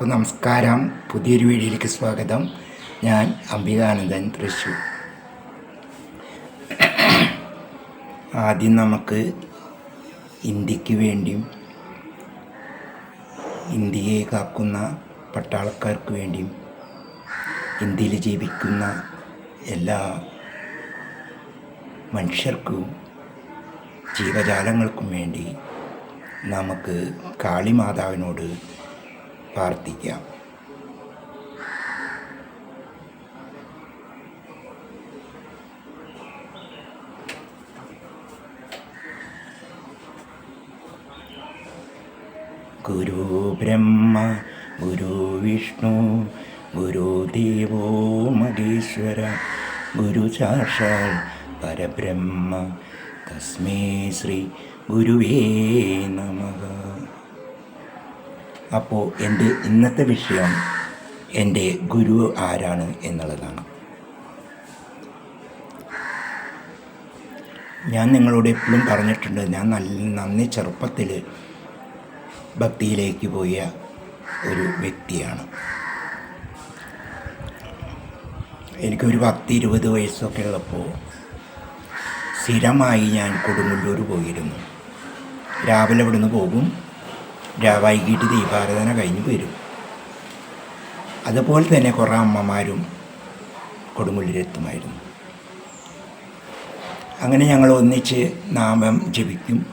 എല്ലാവർക്കും നമസ്കാരം. പുതിയൊരു വീഡിയോയിലേക്ക് സ്വാഗതം. ഞാൻ അംബികാനന്ദൻ തൃശ്ശൂർ. ആദ്യം നമുക്ക് ഇന്ത്യയ്ക്ക് വേണ്ടിയും ഇന്ത്യയെ കാക്കുന്ന പട്ടാളക്കാർക്ക് വേണ്ടിയും ഇന്ത്യയിൽ ജീവിക്കുന്ന എല്ലാ മനുഷ്യർക്കും ജീവജാലങ്ങൾക്കും വേണ്ടി നമുക്ക് കാളിമാതാവിനോട് പ്രാർത്ഥിക്കാം. ഗുരു ബ്രഹ്മ ഗുരു വിഷ്ണു ഗുരു ദേവോ മഹേശ്വര ഗുരു സാക്ഷാൽ പരബ്രഹ്മ തസ്മേ ശ്രീ ഗുരുവേ നമഃ. അപ്പോൾ എന്റെ ഇന്നത്തെ വിഷയം എന്റെ ഗുരു ആരാണ് എന്നുള്ളതാണ്. ഞാൻ നിങ്ങളോട് എപ്പോഴും പറഞ്ഞിട്ടുണ്ട് ഞാൻ നല്ല നന്ദി ചെറുപ്പത്തിൽ ഭക്തിയിലേക്ക് പോയ ഒരു വ്യക്തിയാണ്. എനിക്കൊരു പത്ത് ഇരുപത് വയസ്സൊക്കെ ഉള്ളപ്പോൾ സ്ഥിരമായി ഞാൻ കൊടുങ്ങല്ലൂർ പോയിരുന്നു. രാവിലെ ഇവിടുന്ന് പോകും വൈകിട്ട് ദീപാരാധന കഴിഞ്ഞ് വരും. അതുപോലെ തന്നെ കുറേ അമ്മമാരും കൊടുമുള്ളിലെത്തുമായിരുന്നു. അങ്ങനെ ഞങ്ങൾ ഒന്നിച്ച് നാമം ജപിക്കും.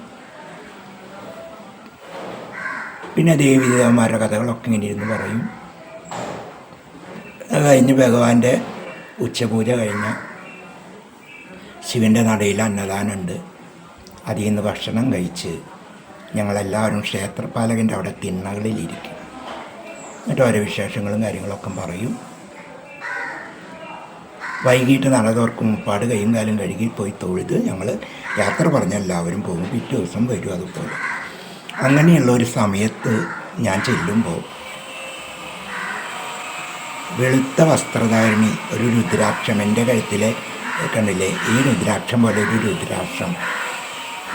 പിന്നെ ദേവിദേവന്മാരുടെ കഥകളൊക്കെ ഇങ്ങനെ ഇരുന്ന് പറയും. അത് കഴിഞ്ഞ് ഭഗവാന്റെ ഉച്ചപൂജ കഴിഞ്ഞ് ശിവന്റെ നടയിൽ അന്നദാനമുണ്ട്. അതിൽ നിന്ന് ഭക്ഷണം കഴിച്ച് ഞങ്ങളെല്ലാവരും ക്ഷേത്രപാലകന്റെ അവിടെ തിണ്ണകളിലിരിക്കും. എന്നിട്ട് ഓരോ വിശേഷങ്ങളും കാര്യങ്ങളൊക്കെ പറയും. വൈകിട്ട് നട മുപ്പാട് കൈയും കാലും കഴുകി പോയി തൊഴുത് ഞങ്ങൾ യാത്ര പറഞ്ഞ എല്ലാവരും പോകും. പിറ്റേ ദിവസം വരും അതുപോലെ. അങ്ങനെയുള്ള ഒരു സമയത്ത് ഞാൻ ചെല്ലുമ്പോൾ വെളുത്ത വസ്ത്രധാരണി ഒരു രുദ്രാക്ഷം എന്റെ കഴുത്തിലെ കണ്ടില്ലേ? ഈ രുദ്രാക്ഷം പോലെ ഒരു രുദ്രാക്ഷം.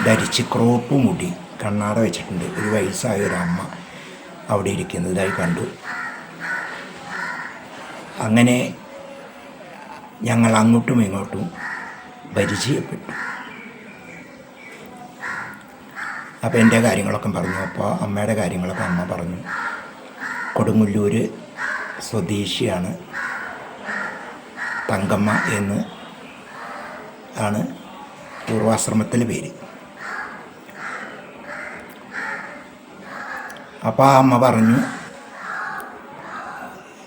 ധരിച്ച് ക്രോപ്പ് മുടി. കണ്ണാട വെച്ചിട്ടുണ്ട്. ഒരു വയസ്സായ ഒരു അമ്മ അവിടെ ഇരിക്കുന്നതായി കണ്ടു. അങ്ങനെ ഞങ്ങൾ അങ്ങോട്ടും ഇങ്ങോട്ടും പരിചയപ്പെട്ടു. അപ്പോൾ എന്റെ കാര്യങ്ങളൊക്കെ പറഞ്ഞു. അപ്പോൾ അമ്മയുടെ കാര്യങ്ങളൊക്കെ അമ്മ പറഞ്ഞു. കൊടുങ്ങല്ലൂർ സ്വദേശിയാണ് തങ്കമ്മ എന്ന് ആണ് പൂർവാശ്രമത്തിലെ പേര്. അപ്പോൾ ആ അമ്മ പറഞ്ഞു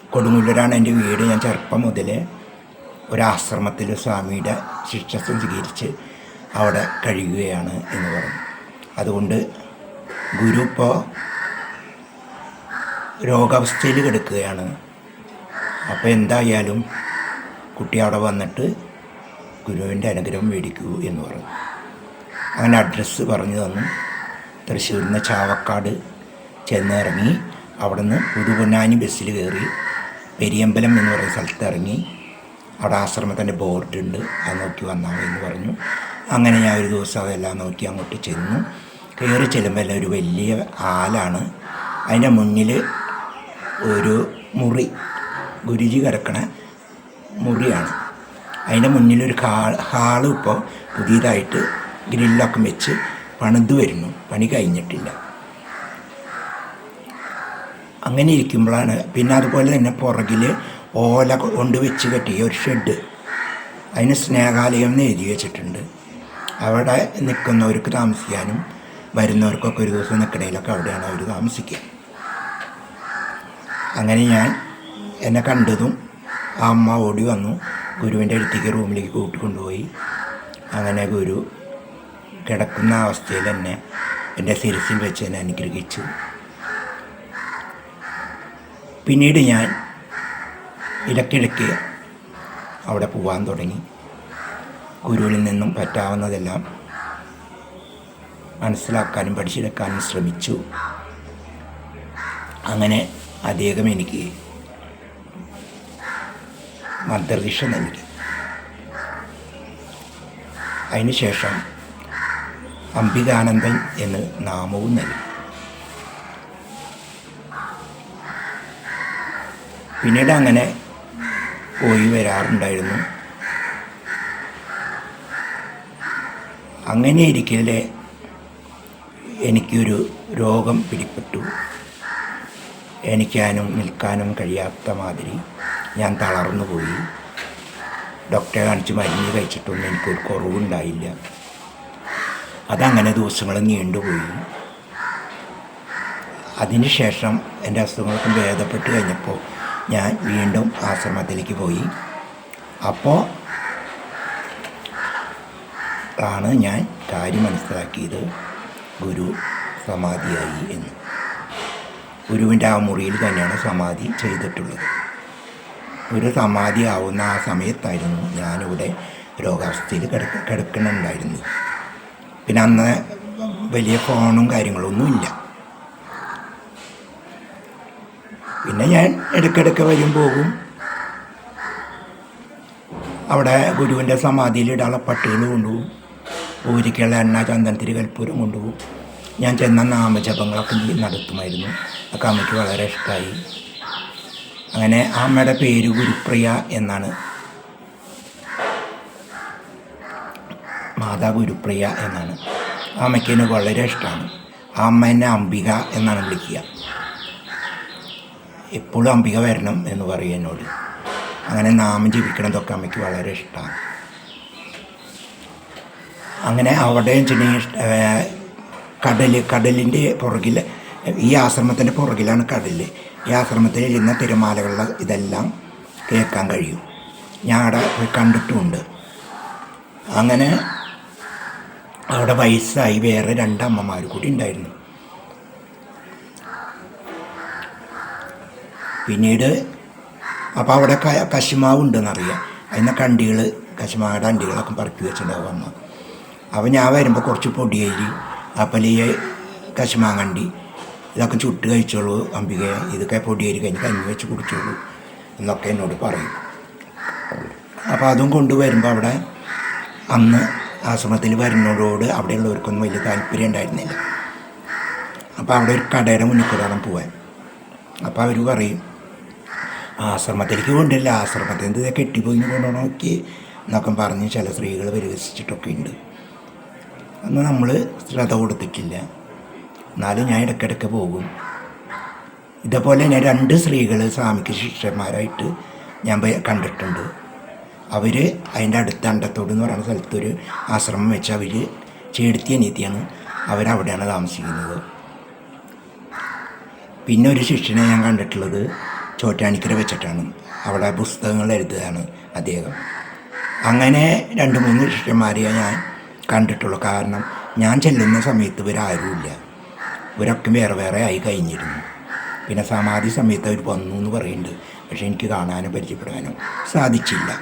കൊടുങ്ങല്ലൂരാണ് എന്റെ വീട്. ഞാൻ ചെറുപ്പം മുതലേ ഒരാശ്രമത്തിൽ സ്വാമിയുടെ ശിക്ഷ സ്വീകരിച്ച് അവിടെ കഴിയുകയാണ് എന്ന് പറഞ്ഞു. അതുകൊണ്ട് ഗുരു ഇപ്പോൾ രോഗാവസ്ഥയിൽ കിടക്കുകയാണ്. അപ്പോൾ എന്തായാലും കുട്ടി അവിടെ വന്നിട്ട് ഗുരുവിന്റെ അനുഗ്രഹം മേടിക്കൂ എന്ന് പറഞ്ഞു. അങ്ങനെ അഡ്രസ്സ് പറഞ്ഞു തന്നു. തൃശ്ശൂരിൽ നിന്ന് ചാവക്കാട് ചെന്നിറങ്ങി അവിടുന്ന് പുതുപൊന്നാനി ബസ്സിൽ കയറി പെരിയമ്പലം എന്ന് പറയുന്ന സ്ഥലത്ത് ഇറങ്ങി. അവിടെ ആശ്രമത്തിന്റെ ബോർഡുണ്ട് അത് നോക്കി വന്നാൽ മതി എന്ന് പറഞ്ഞു. അങ്ങനെ ഞാൻ ഒരു ദിവസം അതെല്ലാം നോക്കി അങ്ങോട്ട് ചെന്നു. കയറി ചെല്ലുമ്പോൾ ഒരു വലിയ ആലാണ്. അതിന്റെ മുന്നിൽ ഒരു മുറി ഗുരുജി കിടക്കണ മുറിയാണ്. അതിന്റെ മുന്നിലൊരു ഹാൾ ഹാളും ഇപ്പോൾ പുതിയതായിട്ട് ഗ്രില്ലൊക്കെ വെച്ച് പണിത് വരുന്നു. പണി കഴിഞ്ഞിട്ടില്ല. അങ്ങനെ ഇരിക്കുമ്പോഴാണ് പിന്നെ അതുപോലെ തന്നെ പുറകിൽ ഓല കൊണ്ട് വെച്ച് കെട്ടിയ ഒരു ഷെഡ് അതിന് സ്നേഹാലയം എന്ന് എഴുതി വെച്ചിട്ടുണ്ട്. അവിടെ നിൽക്കുന്നവർക്ക് താമസിക്കാനും വരുന്നവർക്കൊക്കെ ഒരു ദിവസം നിൽക്കണേലൊക്കെ അവിടെയാണ് അവർ താമസിക്കുക. അങ്ങനെ ഞാൻ എന്നെ കണ്ടതും ആ അമ്മ ഓടി വന്നു. ഗുരുവിന്റെ അടുത്തേക്ക് റൂമിലേക്ക് കൂട്ടിക്കൊണ്ടുപോയി അങ്ങനെ ഗുരു കിടക്കുന്ന അവസ്ഥയിൽ തന്നെ എന്റെ സിരസിൽ വെച്ച് തന്നെ അനുഗ്രഹിച്ചു. പിന്നീട് ഞാൻ ഇടയ്ക്കിടയ്ക്ക് അവിടെ പോകാൻ തുടങ്ങി. ഗുരുവിൽ നിന്നും പറ്റാവുന്നതെല്ലാം മനസ്സിലാക്കാനും പഠിച്ചെടുക്കാനും ശ്രമിച്ചു. അങ്ങനെ അദ്ദേഹം എനിക്ക് മന്ത്രദീക്ഷ നൽകി. അതിനുശേഷം അംബികാനന്ദൻ എന്ന് നാമവും നൽകി. പിന്നീട് അങ്ങനെ പോയി വരാറുണ്ടായിരുന്നു. അങ്ങനെ ഇരിക്കലെ എനിക്കൊരു രോഗം പിടിപെട്ടു. എനിക്കാനും നിൽക്കാനും കഴിയാത്ത മാതിരി ഞാൻ തളർന്നു പോയി. ഡോക്ടറെ കാണിച്ച് മരുന്ന് കഴിച്ചിട്ടൊന്നും എനിക്കൊരു കുറവുണ്ടായില്ല. അതങ്ങനെ ദിവസങ്ങൾ നീണ്ടുപോയി അതിനുശേഷം എന്റെ അസുഖങ്ങളൊക്കെ ഭേദപ്പെട്ട് കഴിഞ്ഞപ്പോൾ ഞാൻ വീണ്ടും ആശ്രമത്തിലേക്ക് പോയി. അപ്പോൾ ആണ് ഞാൻ കാര്യം മനസ്സിലാക്കിയത്. ഗുരു സമാധിയായി എന്ന്. ഗുരുവിന്റെ ആ മുറിയിൽ തന്നെയാണ് സമാധി ചെയ്തിട്ടുള്ളത്. ഒരു സമാധി ആവുന്ന ആ സമയത്തായിരുന്നു ഞാനിവിടെ രോഗാവസ്ഥയിൽ കിടക്ക കിടക്കണുണ്ടായിരുന്നു പിന്നെ അന്ന് വലിയ ഫോണും കാര്യങ്ങളൊന്നുമില്ല പിന്നെ ഞാൻ ഇടയ്ക്കിടയ്ക്ക് വരും പോകും. അവിടെ ഗുരുവിന്റെ സമാധിയിൽ ഇടാനുള്ള പട്ടികൾ കൊണ്ടുപോകും. ഊരിക്കുള്ള എണ്ണ ചന്ദനത്തിരി കൽപ്പൂരം കൊണ്ടുപോകും. ഞാൻ ചെന്ന നാമജപങ്ങളൊക്കെ നടത്തുമായിരുന്നു. അതൊക്കെ അമ്മയ്ക്ക് വളരെ ഇഷ്ടമായി. അങ്ങനെ ആ അമ്മയുടെ പേര് ഗുരുപ്രിയ എന്നാണ്. മാതാ ഗുരുപ്രിയ എന്നാണ്. അമ്മയ്ക്ക് എന്നെ വളരെ ഇഷ്ടമാണ്. ആ അമ്മ എന്നെ അംബിക എന്നാണ് വിളിക്കുക. എപ്പോഴും അംബിക വരണം എന്ന് പറയും എന്നോട്. അങ്ങനെ നാമം ജപിക്കണതൊക്കെ അമ്മയ്ക്ക് വളരെ ഇഷ്ടമാണ് അങ്ങനെ അവിടെ കടൽ കടലിന്റെ പുറകിൽ ഈ ആശ്രമത്തിന്റെ പുറകിലാണ് കടൽ ഈ ആശ്രമത്തിൽ ഇരുന്ന തിരമാലകളുടെ ഇതെല്ലാം കേൾക്കാൻ കഴിയും. ഞാൻ അവിടെ പോയി കണ്ടിട്ടുമുണ്ട് അങ്ങനെ അവിടെ വയസ്സായി വേറെ രണ്ട് അമ്മമാർ കൂടി ഉണ്ടായിരുന്നു. പിന്നീട് അപ്പോൾ അവിടെ ക കശുമാവ് ഉണ്ടെന്നറിയാം അതിന് കണ്ടികൾ കശുമാവിടെ അണ്ടികളൊക്കെ പറക്കി വെച്ചിട്ടുണ്ടാവും അമ്മ അപ്പോൾ ഞാൻ വരുമ്പോൾ കുറച്ച് പൊടിയേരി അപ്പലിയെ കശുമാങ്ങണ്ടി ഇതൊക്കെ ചുട്ട് കഴിച്ചോളൂ അമ്പിക ഇതൊക്കെ പൊടിയേരി കഴിഞ്ഞ് കഞ്ഞി വെച്ച് കുടിച്ചോളൂ എന്നൊക്കെ എന്നോട് പറയും. അപ്പോൾ അതും കൊണ്ടുവരുമ്പോൾ അവിടെ അന്ന് ആശ്രമത്തിൽ വരുന്നതോട് അവിടെയുള്ളവർക്കൊന്നും വലിയ താല്പര്യം ഉണ്ടായിരുന്നില്ല. അപ്പോൾ അവിടെ ഒരു കടയുടെ മുന്നിൽ കൂടെ പോവാൻ. അപ്പോൾ അവർ പറയും ആശ്രമത്തിലേക്ക് കൊണ്ടില്ല ആശ്രമത്തിൽ നിന്ന് കെട്ടിപ്പോയി കൊണ്ടു നോക്കി എന്നൊക്കെ പറഞ്ഞ് ചില സ്ത്രീകൾ പരിഹസിച്ചിട്ടൊക്കെ ഉണ്ട്. അന്ന് നമ്മൾ ശ്രദ്ധ കൊടുത്തിട്ടില്ല. എന്നാലും ഞാൻ ഇടയ്ക്കിടയ്ക്ക് പോകും. ഇതേപോലെ ഞാൻ രണ്ട് സ്ത്രീകൾ സ്വാമിക്ക് ശിഷ്യന്മാരായിട്ട് ഞാൻ കണ്ടിട്ടുണ്ട്. അവർ അതിന്റെ അടുത്ത അണ്ടത്തോട് എന്ന് പറയുന്ന സ്ഥലത്തൊരു ആശ്രമം വെച്ച് അവർ ചേടുത്തി നീതിയാണ് അവരവിടെയാണ് താമസിക്കുന്നത്. പിന്നെ ഒരു ശിഷ്യനെ ഞാൻ കണ്ടിട്ടുള്ളത്. ചോറ്റാനിക്കര വെച്ചിട്ടാണ്. അവിടെ പുസ്തകങ്ങൾ എഴുതുകയാണ് അദ്ദേഹം. അങ്ങനെ രണ്ട് മൂന്ന് ശിഷ്യന്മാരെയാണ് ഞാൻ കണ്ടിട്ടുള്ളൂ. കാരണം ഞാൻ ചെല്ലുന്ന സമയത്ത് ഇവരാരുമില്ല. ഇവരൊക്കെ വേറെ വേറെ ആയി കഴിഞ്ഞിരുന്നു. പിന്നെ സമാധി സമയത്ത് അവർ വന്നു എന്ന് പറയുന്നുണ്ട്. പക്ഷേ എനിക്ക് കാണാനോ പരിചയപ്പെടാനോ സാധിച്ചില്ല.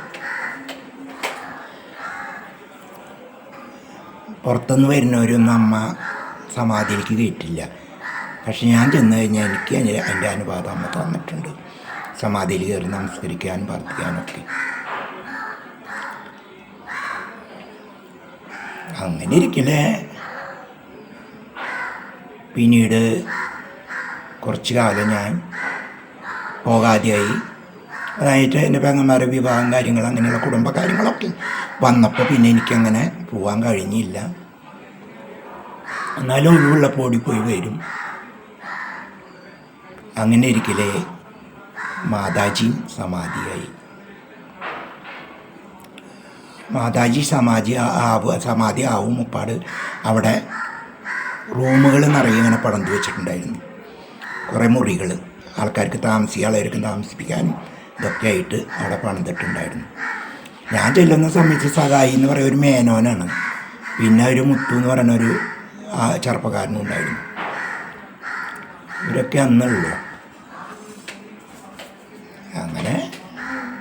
പുറത്തുനിന്ന് വരുന്നവരൊന്നും അമ്മ സമാധിയിലേക്ക് കയറ്റില്ല. പക്ഷെ ഞാൻ ചെന്ന് കഴിഞ്ഞാൽ എനിക്ക് അതിന്റെ അനുവാദം അമ്മ തന്നിട്ടുണ്ട്. സമാധിയിൽ കയറി നമസ്കരിക്കാനും പ്രാർത്ഥിക്കാനൊക്കെ. അങ്ങനെ ഇരിക്കണേ. പിന്നീട് കുറച്ച് കാലം ഞാൻ പോകാതെയായി. അതായത് എന്റെ പെങ്ങന്മാരുടെ വിവാഹം കാര്യങ്ങൾ അങ്ങനെയുള്ള കുടുംബ കാര്യങ്ങളൊക്കെ വന്നപ്പോൾ പിന്നെ എനിക്കങ്ങനെ പോകാൻ കഴിഞ്ഞില്ല. എന്നാലും ഒഴിവുള്ളപ്പോൾ ഓടിപ്പോയി വരും. അങ്ങനെ ഇരിക്കലേ മാതാജി സമാധിയായി. മാതാജി സമാധി ആവുക സമാധി ആവും മുപ്പാട് അവിടെ റൂമുകൾ നിറയെ ഇങ്ങനെ പടന്തു വെച്ചിട്ടുണ്ടായിരുന്നു. കുറേ മുറികൾ ആൾക്കാർക്ക് താമസിക്കാളായിരിക്കും താമസിപ്പിക്കാനും ഇതൊക്കെ ആയിട്ട് അവിടെ പണിതിട്ടുണ്ടായിരുന്നു. ഞാൻ ചെല്ലുന്ന സമയത്ത് സഹായി എന്ന് പറയുന്ന ഒരു മേനോനാണ്. പിന്നെ ഒരു മുത്തു എന്ന് പറയുന്ന ഒരു ചെറുപ്പക്കാരനും ഉണ്ടായിരുന്നു. ഇവരൊക്കെ അന്നുള്ളൂ. അങ്ങനെ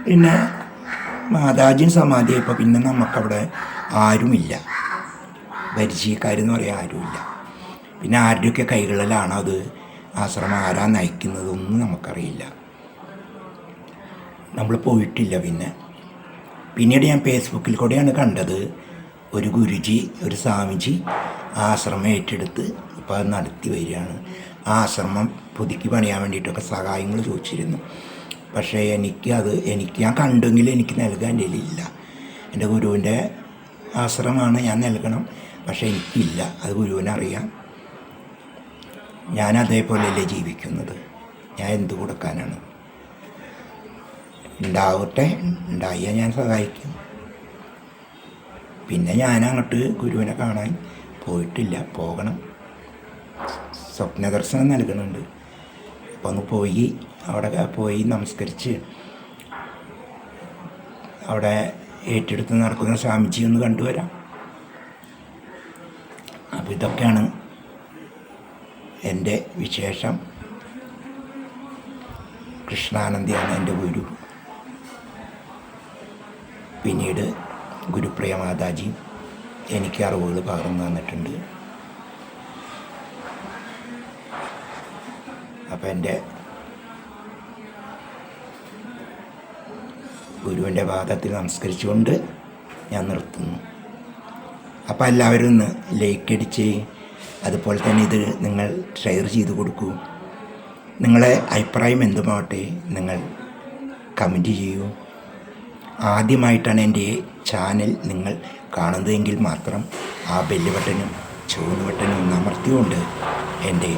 പിന്നെ മാതാജിൻ സമാധിയായപ്പോൾ പിന്നെ നമുക്കവിടെ ആരുമില്ല. പരിചയക്കാരെന്ന് പറയാൻ ആരുമില്ല. പിന്നെ ആരുടെയൊക്കെ കൈകളിലാണ് അത് ആശ്രമം ആരാ നയിക്കുന്നതൊന്നും നമുക്കറിയില്ല. നമ്മൾ പോയിട്ടില്ല പിന്നെ. പിന്നീട് ഞാൻ ഫേസ്ബുക്കിൽ കൂടെയാണ് കണ്ടത്. ഒരു ഗുരുജി ഒരു സ്വാമിജി ആശ്രമം ഏറ്റെടുത്ത് ഇപ്പോൾ നടത്തി വരികയാണ്. ആ ആശ്രമം പുതുക്കി പണിയാൻ വേണ്ടിയിട്ടൊക്കെ സഹായങ്ങൾ ചോദിച്ചിരുന്നു. പക്ഷേ എനിക്ക് അത് എനിക്ക് ഞാൻ കണ്ടെങ്കിൽ എനിക്ക് നൽകാൻ ഇല്ല എന്റെ ഗുരുവിന്റെ ആശ്രമമാണ് ഞാൻ നൽകണം. പക്ഷേ എനിക്കില്ല. അത് ഗുരുവിനറിയാം ഞാൻ അതേപോലെയല്ലേ ജീവിക്കുന്നത്. ഞാൻ എന്ത് കൊടുക്കാനാണ്? ഉണ്ടാവട്ടെ. ഉണ്ടായാൽ ഞാൻ സഹായിക്കും. പിന്നെ ഞാൻ അങ്ങോട്ട് ഗുരുവിനെ കാണാൻ പോയിട്ടില്ല. പോകണം. സ്വപ്ന ദർശനം നൽകുന്നുണ്ട്. അപ്പോൾ ഒന്ന് പോയി. അവിടെ പോയി നമസ്കരിച്ച് അവിടെ ഏറ്റെടുത്ത് നടക്കുന്ന സ്വാമിജി ഒന്ന് കണ്ടുവരാം. അപ്പോൾ ഇതൊക്കെയാണ് എന്റെ വിശേഷം. കൃഷ്ണാനന്ദിയാണ് എന്റെ ഗുരു. പിന്നീട് ഗുരുപ്രിയ മാതാജി എനിക്ക് അറിവുകൾ പകർന്നു തന്നിട്ടുണ്ട്. അപ്പം എന്റെ ഗുരുവിന്റെ പാദത്തിൽ നമസ്കരിച്ചുകൊണ്ട് ഞാൻ നിർത്തുന്നു. അപ്പോൾ എല്ലാവരും ഒന്ന് ലൈക്ക് അടിച്ച് അതുപോലെ തന്നെ ഇത് നിങ്ങൾ ഷെയർ ചെയ്ത് കൊടുക്കൂ. നിങ്ങളെ അഭിപ്രായം എന്തുമാവട്ടെ നിങ്ങൾ കമന്റ് ചെയ്യൂ. ആദ്യമായിട്ടാണ് എന്റെ ചാനൽ നിങ്ങൾ കാണുന്നതെങ്കിൽ മാത്രം ആ ബെല്ല് ബട്ടനും ചുവന്ന് ബട്ടനും ഒന്ന് അമർത്തിക്കൊണ്ട് എന്റെ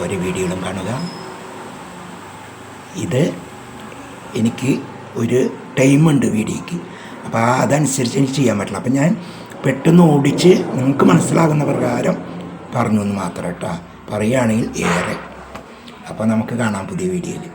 ഓരോ വീഡിയോകളും കാണുക. ഇത് എനിക്ക് ഒരു ടൈമുണ്ട് വീഡിയോയ്ക്ക്. അപ്പോൾ അതനുസരിച്ച് എനിക്ക് ചെയ്യാൻ പറ്റില്ല. അപ്പം ഞാൻ പെട്ടെന്ന് ഓടിച്ച് നിങ്ങൾക്ക് മനസ്സിലാകുന്ന പ്രകാരം പറഞ്ഞു എന്ന് മാത്രം കേട്ടോ. പറയുകയാണെങ്കിൽ ഏറെ. അപ്പോൾ നമുക്ക് കാണാം പുതിയ വീഡിയോയിൽ.